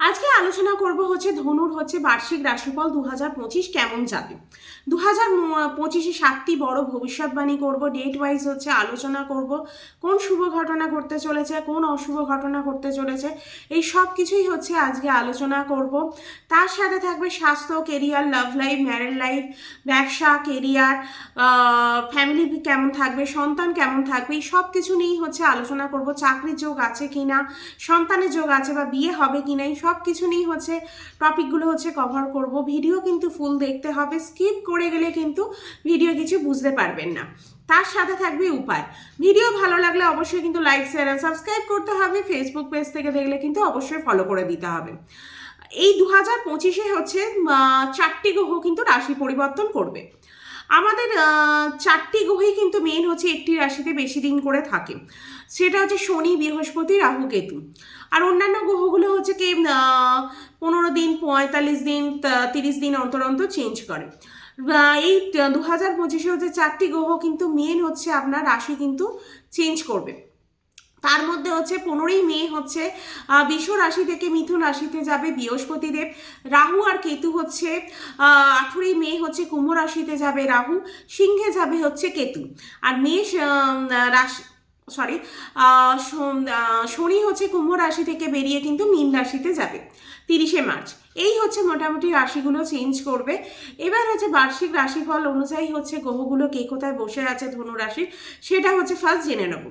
আজকে আলোচনা করব হচ্ছে ধনুর হচ্ছে বার্ষিক রাশিফল দু হাজার পঁচিশ কেমন যাবে? দু হাজার পঁচিশে সাতটি বড় ভবিষ্যৎবাণী করব ডেট ওয়াইজ হচ্ছে আলোচনা করব, কোন শুভ ঘটনা ঘটতে চলেছে, কোন অশুভ ঘটনা ঘটতে চলেছে, এই সব কিছুই হচ্ছে আজকে আলোচনা করব। তার সাথে থাকবে স্বাস্থ্য career love life married life ব্যবসা কেরিয়ার ফ্যামিলি কেমন থাকবে, সন্তান কেমন থাকবে, এই সব কিছু নিয়েই হচ্ছে আলোচনা করব। চাকরির যোগ আছে কিনা, সন্তানের যোগ আছে বা বিয়ে হবে কিনা, এই সব কিছু নিয়েই হচ্ছে টপিকগুলো হচ্ছে কভার করব। ভিডিও কিন্তু ফুল দেখতে হবে। স্কিপ করে গেলে কিন্তু ভিডিও কিছু বুঝতে পারবেন না। তার সাথে থাকবে উপায়। ভিডিও ভালো লাগলে অবশ্যই কিন্তু লাইক শেয়ার আর সাবস্ক্রাইব করতে হবে। ফেসবুক পেজ থেকে দেখলে কিন্তু অবশ্যই ফলো করে দিতে হবে। এই দু হাজার পঁচিশে হচ্ছে চারটি গ্রহ কিন্তু রাশি পরিবর্তন করবে। আমাদের চারটি গ্রহই কিন্তু মেন হচ্ছে একটি রাশিতে বেশি দিন করে থাকে। সেটা হচ্ছে শনি, বৃহস্পতি, রাহু, কেতু। আর অন্যান্য গ্রহগুলো হচ্ছে কি পনেরো দিন, পঁয়তাল্লিশ দিন তিরিশ দিন অন্তর অন্তর চেঞ্জ করে। এই দু হাজার পঁচিশে হচ্ছে চারটি গ্রহ কিন্তু মেন হচ্ছে আপনার রাশি কিন্তু চেঞ্জ করবে। তার মধ্যে হচ্ছে পনেরোই মে হচ্ছে বিশ্ব রাশি থেকে মিথুন রাশিতে যাবে বৃহস্পতিদেব। রাহু আর কেতু হচ্ছে আঠেরোই মে হচ্ছে কুম্ভ রাশিতে যাবে রাহু, সিংহে যাবে হচ্ছে কেতু। আর মেষ রাশি সরি শনি হচ্ছে কুম্ভ রাশি থেকে বেরিয়ে কিন্তু মীন রাশিতে যাবে। তিরিশে মার্চ। এই হচ্ছে মোটামুটি রাশিগুলো চেঞ্জ করবে। এবার হচ্ছে বার্ষিক রাশিফল অনুযায়ী হচ্ছে গ্রহগুলো কে কোথায় বসে আছে ধনু রাশির, সেটা হচ্ছে ফার্স্ট জেনে নেব।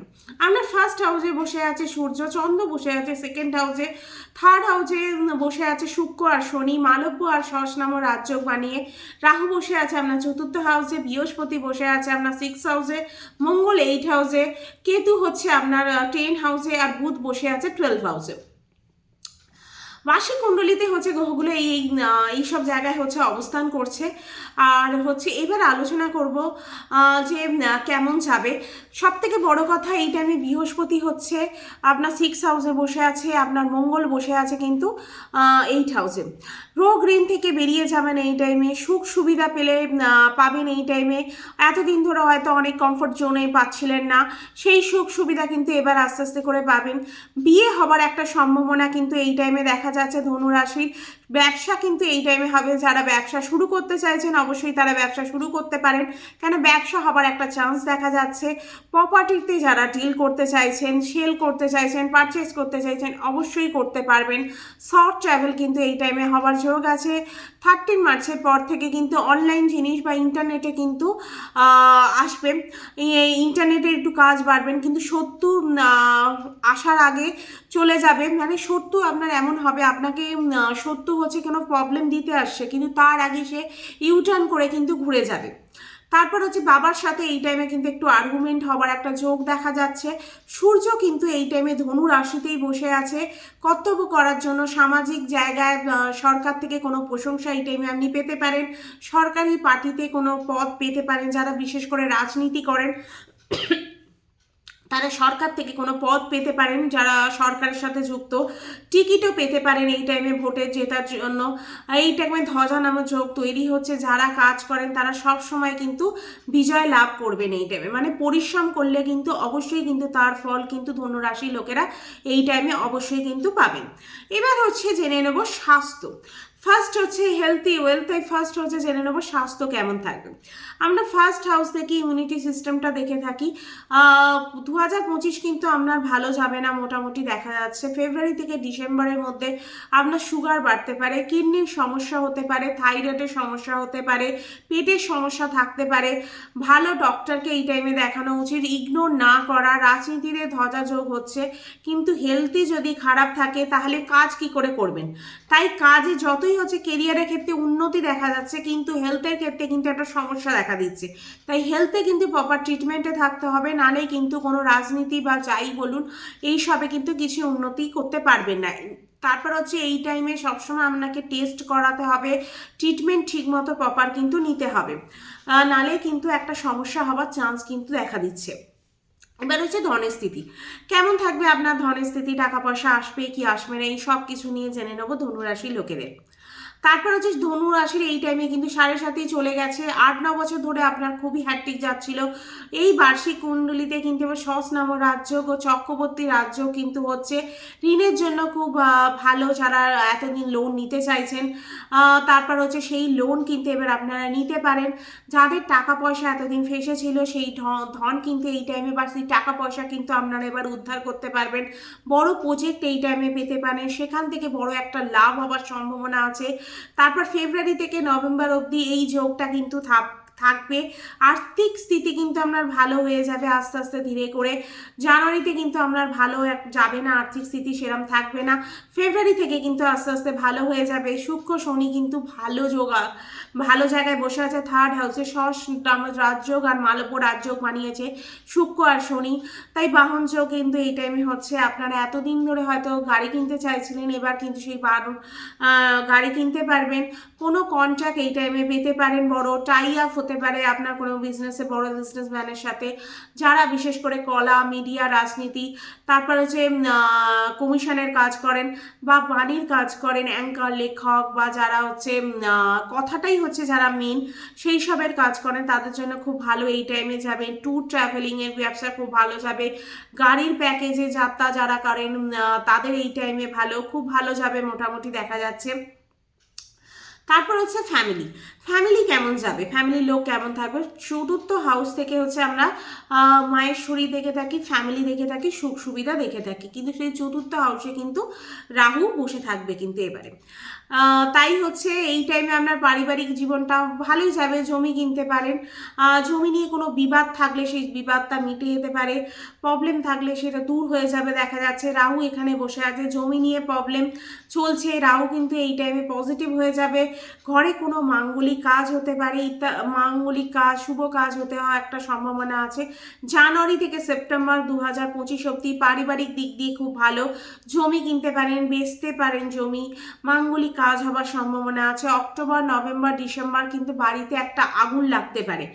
আমরা ফার্স্ট হাউসে বসে আছে সূর্য, চন্দ্র বসে আছে সেকেন্ড হাউসে থার্ড হাউসে বসে আছে শুক্র আর শনি, মালব্য আর সহস্নাম রাজ্য বানিয়ে, রাহু বসে আছে আপনার চতুর্থ হাউসে বৃহস্পতি বসে আছে আপনার সিক্স হাউসে মঙ্গল এইট হাউসে কেতু হচ্ছে আপনার টেন হাউসে আর বুধ বসে আছে টুয়েলভ হাউসে বার্ষিক কুণ্ডলিতে হচ্ছে গ্রহগুলো এই এই সব জায়গায় হচ্ছে অবস্থান করছে। আর হচ্ছে এবার আলোচনা করব যে কেমন যাবে। সব থেকে বড় কথা এই টাইমে বৃহস্পতি হচ্ছে, আপনার সিক্স হাউসে বসে আছে, আপনার মঙ্গল বসে আছে কিন্তু এইট হাউসে রোগ ঋণ থেকে বেরিয়ে যাবেন এই টাইমে সুখ সুবিধা পেলে পাবেন এই টাইমে এতদিন ধরে হয়তো অনেক কমফোর্ট জোনে পাচ্ছিলেন না, সেই সুখ সুবিধা কিন্তু এবার আস্তে আস্তে করে পাবেন। বিয়ে হবার একটা সম্ভাবনা কিন্তু এই টাইমে দেখা যাচ্ছে ধনু রাশির ব্যবসা কিন্তু এই টাইমে হবে। যারা ব্যবসা শুরু করতে চাইছেন অবশ্যই তারা ব্যবসা শুরু করতে পারেন। কেন ব্যবসা হবার একটা চান্স দেখা যাচ্ছে। প্রপার্টিতে যারা ডিল করতে চাইছেন সেল করতে চাইছেন পারচেস করতে চাইছেন অবশ্যই করতে পারবেন। শর্ট ট্রাভেল কিন্তু এই টাইমে হবার যোগ আছে। থার্টিন মার্চের পর থেকে কিন্তু অনলাইন জিনিস বা ইন্টারনেটে কিন্তু আসবে। ইন্টারনেটে একটু কাজ বাড়বেন কিন্তু আহ, আসার আগে চলে যাবে। মানে সত্তর আপনার এমন হবে আপনাকে সত্তর হচ্ছে কোনো প্রবলেম দিতে আসছে, কিন্তু তার আগে সে ইউটার্ন করে কিন্তু ঘুরে যাবে। তারপর হচ্ছে বাবার সাথে এই টাইমে কিন্তু একটু আর্গুমেন্ট হবার একটা যোগ দেখা যাচ্ছে। সূর্য কিন্তু এই টাইমে ধনু রাশিতেই বসে আছে। কর্তব্য করার জন্য সামাজিক জায়গায় সরকার থেকে কোনো প্রশংসা এই টাইমে আপনি পেতে পারেন। সরকারি পার্টিতে কোনো পদ পেতে পারেন যারা বিশেষ করে রাজনীতি করেন। তারা সরকার থেকে কোনো পদ পেতে পারেন, যারা সরকারের সাথে যুক্ত। টিকিটও পেতে পারেন এই টাইমে ভোটে জেতার জন্য। এই টাইমে ধ্বজা নামক যোগ তৈরি হচ্ছে, যারা কাজ করেন তারা সব সময় কিন্তু বিজয় লাভ করবেন এই টাইমে মানে পরিশ্রম করলে কিন্তু অবশ্যই কিন্তু তার ফল কিন্তু ধনুরাশি লোকেরা এই টাইমে অবশ্যই কিন্তু পাবেন। এবার হচ্ছে জেনে নেব স্বাস্থ্য। ফার্স্ট হচ্ছে হেলথি ওয়েলথ ফার্স্ট হচ্ছে জেনে নেব স্বাস্থ্য কেমন থাকবে। আমরা ফার্স্ট হাউস থেকে ইমিউনিটি সিস্টেমটা দেখে থাকি। দু হাজার পঁচিশ কিন্তু আপনার ভালো যাবে না, মোটামুটি দেখা যাচ্ছে। ফেব্রুয়ারি থেকে ডিসেম্বরের মধ্যে আপনার সুগার বাড়তে পারে কিডনির সমস্যা হতে পারে থাইরয়েডের সমস্যা হতে পারে, পেটের সমস্যা থাকতে পারে। ভালো ডক্টরকে এই টাইমে দেখানো উচিত। ইগনোর না করা, রাজনীতিতে ধ্বজাযোগ হচ্ছে। কিন্তু হেলথি যদি খারাপ থাকে, তাহলে কাজ কি করে করবেন? তাই কাজে যতই হচ্ছে কেরিয়ারের ক্ষেত্রে উন্নতি দেখা যাচ্ছে, কিন্তু হেলথের ক্ষেত্রে কিন্তু একটা সমস্যা দেখা দিচ্ছে। তাই হেলথে কিন্তু প্রপার ট্রিটমেন্টে থাকতে হবে নালে কিন্তু কোনো রাজনীতি বা যাই বলুন এই সবে কিন্তু কিছু উন্নতি করতে পারবেন না। তারপর হচ্ছে এই টাইমে সবসময় আপনাকে টেস্ট করাতে হবে ট্রিটমেন্ট ঠিকমতো প্রপার কিন্তু নিতে হবে। নালে কিন্তু একটা সমস্যা হওয়ার চান্স কিন্তু দেখা দিচ্ছে। এবার হচ্ছে ধনের স্থিতি কেমন থাকবে আপনার ধনের স্থিতি টাকা পয়সা আসবে কি আসবে না? এই সব কিছু নিয়ে জেনে নেব ধনুরাশি লোকেদের। তারপর হচ্ছে ধনু রাশির এই টাইমে কিন্তু সাড়ে সাতেই চলে গেছে। আট, ন বছর ধরে আপনার খুবই হ্যাট্রিক যাচ্ছিল। এই বার্ষিক কুণ্ডলিতে কিন্তু এবার সস নাম রাজ্য ও চক্রবর্তী রাজ্য কিন্তু হচ্ছে ঋণের জন্য খুব ভালো যারা এতদিন লোন নিতে চাইছেন তারপর হচ্ছে সেই লোন কিন্তু এবার আপনারা নিতে পারেন। যাদের টাকা পয়সা এতদিন ফেসে ছিল সেই ধন কিন্তু এই টাইমে বা সেই টাকা পয়সা কিন্তু আপনারা এবার উদ্ধার করতে পারবেন। বড় প্রজেক্ট এই টাইমে পেতে পারেন। সেখান থেকে বড় একটা লাভ হওয়ার সম্ভাবনা আছে। তারপর ফেব্রুয়ারি থেকে নভেম্বর অবধি এই যোগটা কিন্তু থাক থাকবে। আর্থিক স্থিতি কিন্তু আপনার ভালো হয়ে যাবে আস্তে আস্তে ধীরে করে। জানুয়ারিতে কিন্তু আপনার ভালো যাবে না আর্থিক স্থিতি সেরম থাকবে না। ফেব্রুয়ারি থেকে কিন্তু আস্তে আস্তে ভালো হয়ে যাবে। শুক্র শনি কিন্তু ভালো যোগা ভালো জায়গায় বসে আছে। থার্ড হাউসে সস রাজযোগ আর মালব্য রাজযোগ বানিয়েছে শুক্র আর শনি। তাই বাহন যোগ কিন্তু এই টাইমে হচ্ছে। আপনারা এতদিন ধরে হয়তো গাড়ি কিনতে চাইছিলেন এবার কিন্তু সেই আহ, গাড়ি কিনতে পারবেন। কোনো কন্ট্রাক্ট এই টাইমে পেতে পারেন বড়। টাই আপ হতে পারে, আপনার কোনো বিজনেসে বড় বিজনেসম্যানের সাথে যারা বিশেষ করে কলা মিডিয়া রাজনীতি, তারপর হচ্ছে কমিশনের কাজ করেন বা বাণীর কাজ করেন অ্যাঙ্কার লেখক বা যারা হচ্ছে কথাটাই হচ্ছে যারা মেন সেই সবের কাজ করেন, তাদের জন্য খুব ভালো এই টাইমে যাবেন। ট্যুর ট্রাভেলিংয়ের ব্যবসা খুব ভালো যাবে। গাড়ির প্যাকেজে যাত্রা যারা করেন তাদের এই টাইমে ভালো, খুব ভালো যাবে মোটামুটি দেখা যাচ্ছে। তারপর হচ্ছে ফ্যামিলি ফ্যামিলি কেমন যাবে? ফ্যামিলির লোক কেমন থাকবে? চতুর্থ হাউস থেকে হচ্ছে আমরা মায়ের শরীর দেখে থাকি ফ্যামিলি দেখে থাকি, সুখ সুবিধা দেখে থাকি। কিন্তু সেই চতুর্থ হাউসে কিন্তু রাহু বসে থাকবে কিন্তু এবারে। তাই হচ্ছে এই টাইমে আপনার পারিবারিক জীবনটা ভালোই যাবে, জমি কিনতে পারেন। জমি নিয়ে কোনো বিবাদ থাকলে সেই বিবাদটা মিটে যেতে পারে। প্রবলেম থাকলে সেটা দূর হয়ে যাবে, দেখা যাচ্ছে রাহু এখানে বসে আছে। জমি নিয়ে প্রবলেম চলছে, রাহু কিন্তু এই টাইমে পজিটিভ হয়ে যাবে। ঘরে কোনো মাঙ্গলিক কাজ হতে পারে মাঙ্গলিক কাজ, শুভ কাজ হতে হওয়ার একটা সম্ভাবনা আছে। জানুয়ারি থেকে সেপ্টেম্বর দু হাজার পঁচিশ অব্দি পারিবারিক দিক দিয়ে খুব ভালো। জমি কিনতে পারেন, বেচতে পারেন জমি। মাঙ্গলিক কাজ হবার সম্ভাবনা আছে। অক্টোবর, নভেম্বর, ডিসেম্বর কিন্তু বাড়িতে একটা আগুন লাগতে পারে।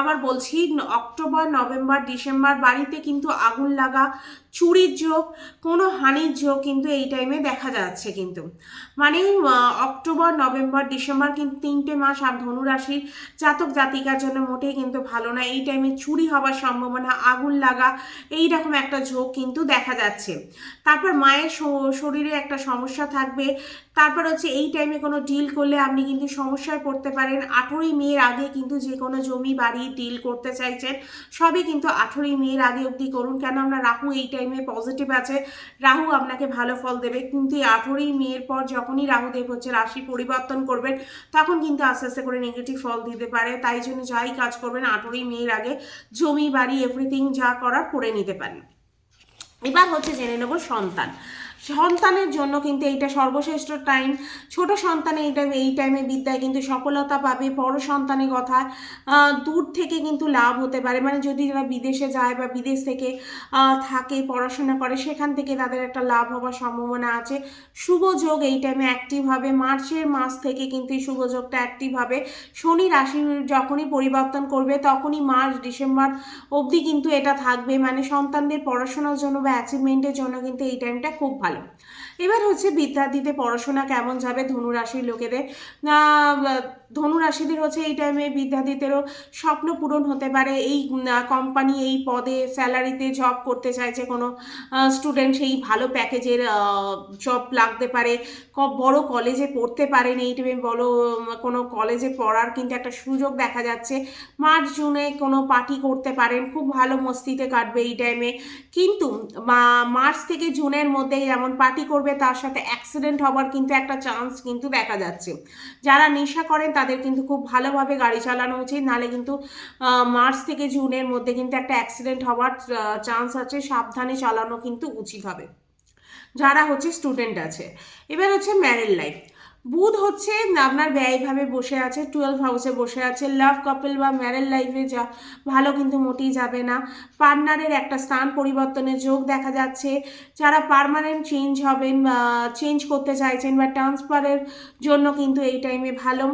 আবার বলছি, অক্টোবর, নভেম্বর, ডিসেম্বর বাড়িতে কিন্তু আগুন লাগা, চুরির যোগ কোনো হানির যোগ কিন্তু এই টাইমে দেখা যাচ্ছে কিন্তু। মানে অক্টোবর, নভেম্বর, ডিসেম্বর কিন্তু তিনটে মাস আর ধনুরাশির জাতক জাতিকার জন্য মোটেই কিন্তু ভালো না। এই টাইমে চুরি হওয়ার সম্ভাবনা, আগুন লাগা এই রকম একটা ঝোঁক কিন্তু দেখা যাচ্ছে। তারপর মায়ের শরীরে একটা সমস্যা থাকবে। তারপর হচ্ছে এই টাইমে কোনো ডিল করলে আপনি কিন্তু সমস্যায় পড়তে পারেন। আঠেরোই মেয়ের আগে কিন্তু যে কোনো জমি, বাড়ি ডিল করতে চাইছেন, সবই কিন্তু আঠেরোই মেয়ের আগে অবধি করুন। কেন আমরা রাহু এই টাইমে পজিটিভ আছে। রাহু আপনাকে ভালো ফল দেবে। কিন্তু এই আঠেরোই মেয়ের পর যখনই রাহুদেব হচ্ছে রাশি পরিবর্তন করবেন, তখন কিন্তু আস্তে আস্তে করে নেগেটিভ ফল দিতে পারে। তাই জন্য যাই কাজ করবেন আঠেরোই মেয়ের আগে জমি, বাড়ি এভরিথিং যা করার করে নিতে পারেন। এবার হচ্ছে জেনে নেব সন্তান। সন্তানের জন্য কিন্তু এইটা সর্বশ্রেষ্ঠ টাইম ছোট সন্তানে এই টাইমে এই টাইমে বিদ্যায় কিন্তু সফলতা পাবে, বড় সন্তানের কথা দূর থেকে কিন্তু লাভ হতে পারে। মানে যদি যারা বিদেশে যায় বা বিদেশ থেকে থাকে, পড়াশোনা করে, সেখান থেকে তাদের একটা লাভ হওয়ার সম্ভাবনা আছে। শুভ যোগ এই টাইমে অ্যাক্টিভ হবে। মার্চের মাস থেকে কিন্তু এই শুভ যোগটা অ্যাক্টিভ হবে। শনি রাশি যখনই পরিবর্তন করবে, তখনই মার্চ, ডিসেম্বর অবধি কিন্তু এটা থাকবে। মানে সন্তানদের পড়াশোনার জন্য বা অ্যাচিভমেন্টের জন্য কিন্তু এই টাইমটা খুব ভালো। এবার হচ্ছে বিদ্যার্থীদের পড়াশোনা কেমন যাবে ধনুরাশির লোকেদের? ধনুরাশিদের হচ্ছে এই টাইমে বিদ্যার্থীদেরও স্বপ্ন পূরণ হতে পারে। এই কোম্পানি এই পদে স্যালারিতে জব করতে চাইছে কোনো স্টুডেন্ট সেই ভালো প্যাকেজের জব লাগতে পারে। বড় কলেজে পড়তে পারেন। এই টাইমে বলো কোনো কলেজে পড়ার কিন্তু একটা সুযোগ দেখা যাচ্ছে। মার্চ, জুনে কোনো পার্টি করতে পারেন। খুব ভালো মস্তিতে কাটবে এই টাইমে কিন্তু মার্চ থেকে জুনের মধ্যে যেমন পার্টি করবে, তার সাথে অ্যাক্সিডেন্ট হবার কিন্তু একটা চান্স কিন্তু দেখা যাচ্ছে। যারা নেশা করেন, তাদের কিন্তু খুব ভালোভাবে গাড়ি চালানো উচিত। নাহলে কিন্তু মার্চ থেকে জুনের মধ্যে কিন্তু একটা অ্যাক্সিডেন্ট হওয়ার চান্স আছে। সাবধানে চালানো কিন্তু উচিত হবে। যারা হচ্ছে স্টুডেন্ট আছে। এবার হচ্ছে ম্যারিড লাইফ বুধ হচ্ছে আপনার ব্যয়ভাবে বসে আছে টুয়েলভ হাউসে বসে আছে। লাভ কাপল বা ম্যারেল লাইফে যা ভালো কিন্তু মোটেই যাবে না। পার্টনারের একটা স্থান পরিবর্তনের যোগ দেখা যাচ্ছে। যারা পারমানেন্ট চেঞ্জ হবেন চেঞ্জ করতে চাইছেন বা ট্রান্সফারের জন্য কিন্তু এই টাইমে ভালো।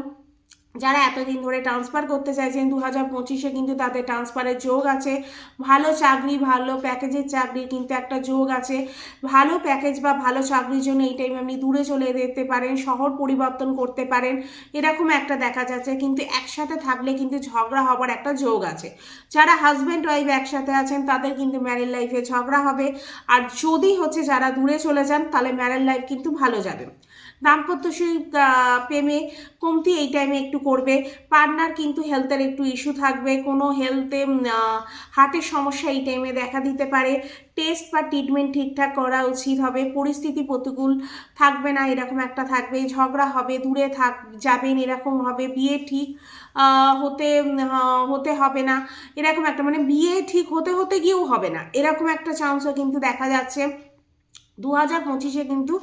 যারা এতদিন ধরে ট্রান্সফার করতে চাইছেন দু হাজার পঁচিশে কিন্তু তাদের ট্রান্সফারের যোগ আছে। ভালো চাকরি, ভালো প্যাকেজের চাকরির কিন্তু একটা যোগ আছে। ভালো প্যাকেজ বা ভালো চাকরির জন্য এই টাইমে আপনি দূরে চলে যেতে পারেন, শহর পরিবর্তন করতে পারেন, এরকম একটা দেখা যাচ্ছে। কিন্তু একসাথে থাকলে কিন্তু ঝগড়া হবার একটা যোগ আছে। যারা হাজব্যান্ড ওয়াইফ একসাথে আছেন, তাদের কিন্তু ম্যারেড লাইফে ঝগড়া হবে। আর যদি হচ্ছে যারা দূরে চলে যান, তাহলে ম্যারেড লাইফ কিন্তু ভালো যাবে। দাম্পত্য প্রেমে কমতি এই টাইমে একটু করবে। পার্টনার কিন্তু হেলথের একটু ইস্যু থাকবে। কোনো হেলথে হার্টের সমস্যা এই টাইমে দেখা দিতে পারে। টেস্ট বা ট্রিটমেন্ট ঠিকঠাক করা উচিত হবে। পরিস্থিতি প্রতিকূল থাকবে না, এরকম একটা থাকবে। ঝগড়া হবে, দূরে থাক, যাবেন এরকম হবে। বিয়ে ঠিক হতে হতে হবে না। এরকম একটা মানে বিয়ে ঠিক হতে হতে গিয়েও হবে না। এরকম একটা চান্সও কিন্তু দেখা যাচ্ছে। দু হাজার পঁচিশে কিন্তু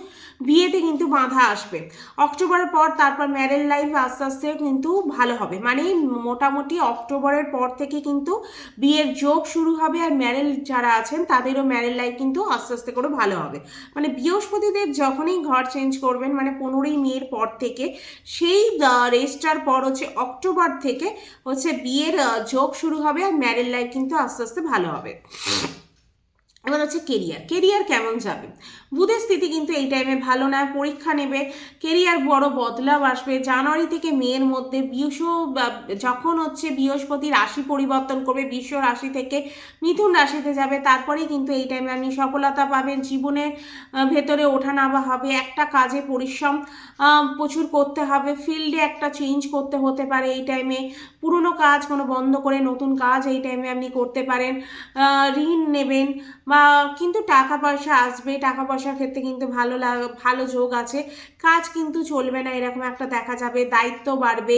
বিয়েতে কিন্তু বাধা আসবে। অক্টোবরের পর তারপর ম্যারেজ লাইফ আস্তে আস্তে কিন্তু ভালো হবে। মানে মোটামুটি অক্টোবরের পর থেকে কিন্তু বিয়ের যোগ শুরু হবে আর ম্যারেজ যারা আছেন তাদেরও ম্যারেজ লাইফ কিন্তু আস্তে আস্তে করে ভালো হবে। মানে বৃহস্পতিদেব যখনই ঘর চেঞ্জ করবেন মানে পনেরোই মেয়ের পর থেকে, সেই রেস্টার পর হচ্ছে অক্টোবর থেকে হচ্ছে বিয়ের যোগ শুরু হবে আর ম্যারেজ লাইফ কিন্তু আস্তে আস্তে ভালো হবে। এবার হচ্ছে কেরিয়ার কেরিয়ার কেমন যাবে? বুধের স্থিতি কিন্তু এই টাইমে ভালো না পরীক্ষা নেবে। কেরিয়ার বড় বদলাও আসবে। জানুয়ারি থেকে মেয়ের মধ্যে বিষ যখন হচ্ছে বৃহস্পতি রাশি পরিবর্তন করবে, বিশ্ব রাশি থেকে মিথুন রাশিতে যাবে। তারপরেই কিন্তু এই টাইমে আপনি সফলতা পাবেন। জীবনের ভেতরে ওঠা নামা হবে, একটা কাজে পরিশ্রম প্রচুর করতে হবে। ফিল্ডে একটা চেঞ্জ করতে হতে পারে এই টাইমে পুরনো কাজ কোনো বন্ধ করে নতুন কাজ এই টাইমে আপনি করতে পারেন। ঋণ নেবেন বা কিন্তু টাকা পয়সা আসবে, টাকা পয়সার ক্ষেত্রে কিন্তু ভালো ভালো যোগ আছে। কাজ কিন্তু চলবে না, এরকম একটা দেখা যাবে, দায়িত্ব বাড়বে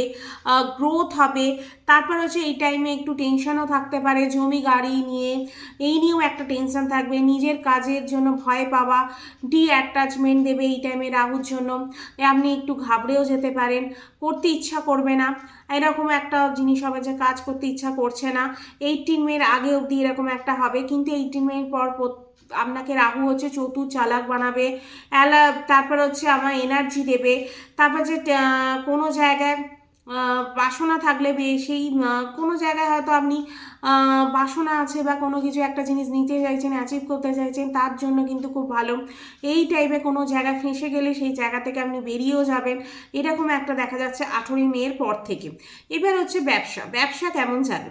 গ্রোথ হবে। তারপর হচ্ছে এই টাইমে একটু টেনশনও থাকতে পারে, জমি, গাড়ি নিয়ে, এই নিয়েও একটা টেনশন থাকবে। নিজের কাজের জন্য ভয় পাওয়া ডি অ্যাটাচমেন্ট দেবে এই টাইমে রাহুর জন্য। আপনি একটু ঘাবড়েও যেতে পারেন, করতে ইচ্ছা করবে না। এরকম একটা জিনিস হবে যে কাজ করতে ইচ্ছা করছে না। এইটিন মের আগে অবধি এরকম একটা হবে, কিন্তু এইটিন মের পর প্রত- আপনাকে রাহু হচ্ছে চতুর চালাক বানাবে, অ্যালা তারপর হচ্ছে আমার এনার্জি দেবে, তারপর যে কোনো জায়গায় বাসনা থাকলে সেই কোনো জায়গায় হয়তো আপনি বাসনা আছে বা কোনো কিছু একটা জিনিস নিতে চাইছেন অ্যাচিভ করতে চাইছেন, তার জন্য কিন্তু খুব ভালো। এই টাইপে কোনো জায়গা ফেঁসে গেলে সেই জায়গা থেকে আপনি বেরিয়েও যাবেন। এরকম একটা দেখা যাচ্ছে আঠেরোই মেয়ের পর থেকে। এবার হচ্ছে ব্যবসা। ব্যবসা কেমন যাবে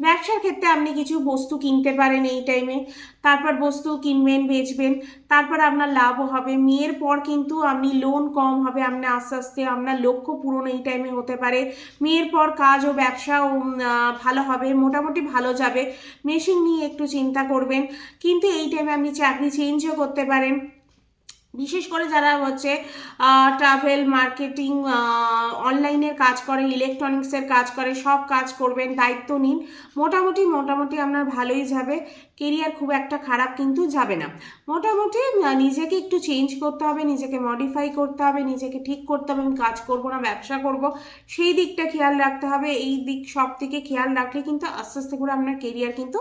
ব্যবসার ক্ষেত্রে আপনি কিছু বস্তু কিনতে পারেন এই টাইমে তারপর বস্তু কিনবেন, বেচবেন, তারপর আপনার লাভও হবে। মেয়ের পর কিন্তু আপনি লোন কম হবে, আপনি আস্তে আস্তে আপনার লক্ষ্য পূরণ এই টাইমে হতে পারে। মেয়ের পর কাজ ও ব্যবসাও ভালো হবে, মোটামুটি ভালো যাবে। মেশিন নিয়ে একটু চিন্তা করবেন। কিন্তু এই টাইমে আপনি চাকরি চেঞ্জও করতে পারেন। বিশেষ করে যারা হচ্ছে ট্রাভেল মার্কেটিং অনলাইনের কাজ করে ইলেকট্রনিক্সের কাজ করে, সব কাজ করবেন, দায়িত্ব নিন। মোটামুটি মোটামুটি আপনার ভালোই যাবে। কেরিয়ার খুব একটা খারাপ কিন্তু যাবে না। মোটামুটি নিজেকে একটু চেঞ্জ করতে হবে, নিজেকে মডিফাই করতে হবে, নিজেকে ঠিক করতে হবে, আমি কাজ করব না, ব্যবসা করব, সেই দিকটা খেয়াল রাখতে হবে, এই দিক সব থেকে খেয়াল রাখলে কিন্তু আস্তে আস্তে করে আপনার কেরিয়ার কিন্তু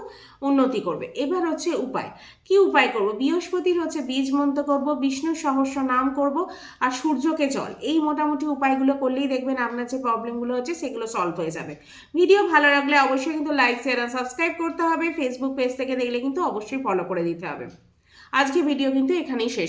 উন্নতি করবে। এবার হচ্ছে উপায়। কি উপায় করব? বৃহস্পতির হচ্ছে বীজ মন্ত্র করব, বিষ্ণু সহস্র নাম করব আর সূর্যকে জল। এই মোটামুটি উপায়গুলো করলেই দেখবেন আপনার যে প্রবলেমগুলো হচ্ছে সেগুলো সলভ হয়ে যাবে। ভিডিও ভালো লাগলে অবশ্যই কিন্তু লাইক শেয়ার আর সাবস্ক্রাইব করতে হবে। ফেসবুক পেজ থেকে দেখলে কিন্তু অবশ্যই ফলো করে দিতে হবে। আজকে ভিডিও কিন্তু এখানেই শেষ।